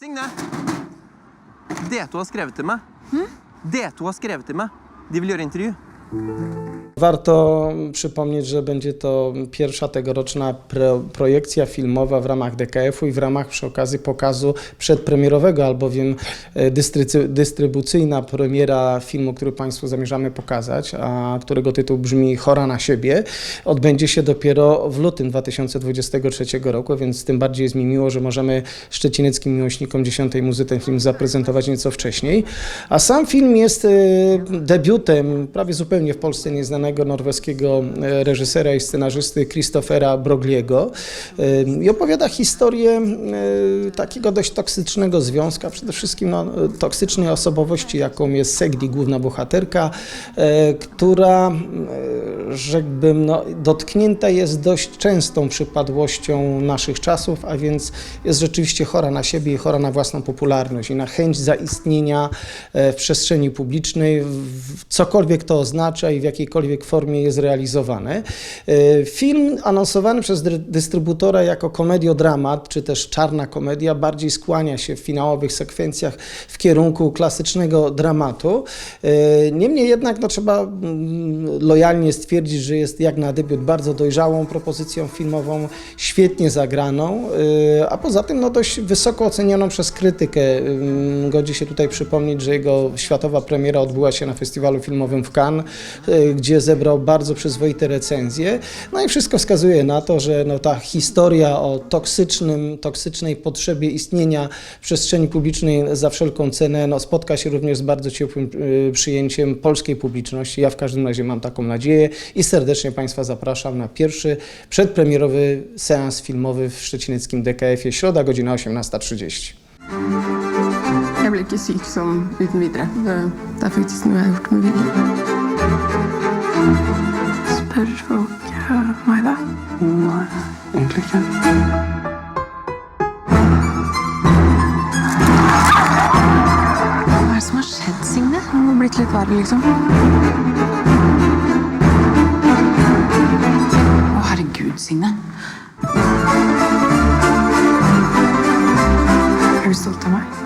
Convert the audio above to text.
Signe! D2 har skrevet til meg. D2 har skrevet til meg. De vil gjøre intervju. Warto przypomnieć, że będzie to pierwsza tegoroczna pro, projekcja filmowa w ramach DKF-u i w ramach przy okazji pokazu przedpremierowego, albowiem e, dystrycy, dystrybucyjna premiera filmu, który Państwu zamierzamy pokazać, a którego tytuł brzmi Chora na siebie, odbędzie się dopiero w lutym 2023 roku, więc tym bardziej jest mi miło, że możemy szczecineckim miłośnikom dziesiątej muzy ten film zaprezentować nieco wcześniej. A sam film jest e, debiutem prawie zupełnie w Polsce nieznanego norweskiego e, reżysera i scenarzysty Christophera Brogliego e, i opowiada historię e, takiego dość toksycznego związka, przede wszystkim no, toksycznej osobowości, jaką jest Segdi, główna bohaterka, która, rzekłbym, no, dotknięta jest dość częstą przypadłością naszych czasów, a więc jest rzeczywiście chora na siebie i chora na własną popularność i na chęć zaistnienia w przestrzeni publicznej, cokolwiek to oznacza i w jakiejkolwiek formie jest realizowane. E, Film anonsowany przez dystrybutora jako komediodramat, czy też czarna komedia, bardziej skłania się w finałowych sekwencjach w kierunku klasycznego dramatu. E, Niemniej jednak no, trzeba mm, lojalnie stwierdzić, że jest jak na debiut bardzo dojrzałą propozycją filmową, świetnie zagraną, e, a poza tym no, dość wysoko ocenioną przez krytykę. Ym, Godzi się tutaj przypomnieć, że jego światowa premiera odbyła się na festiwalu filmowym w Cannes, e, gdzie zebrał bardzo przyzwoite recenzje. No i wszystko wskazuje na to, że no, ta historia o toksycznym, toksycznej potrzebie istnienia przestrzeni publicznej za wszelką cenę no, spotka się również z bardzo ciepłym e, przyjęciem polskiej publiczności. Ja w każdym razie mam taką nadzieję i serdecznie Państwa zapraszam na pierwszy przedpremierowy seans filmowy w szczecineckim DKF-ie, środa, godzina 18.30. Jeg blir ikke syk sånn uten videre. Det, er faktisk noe jeg gjort. Spør folk meg da? Nei, egentlig ikke. Hva er det som har skjedd, Signe? Hun har blitt litt verre, liksom. Å, herregud, Signe. Er du stolt av meg?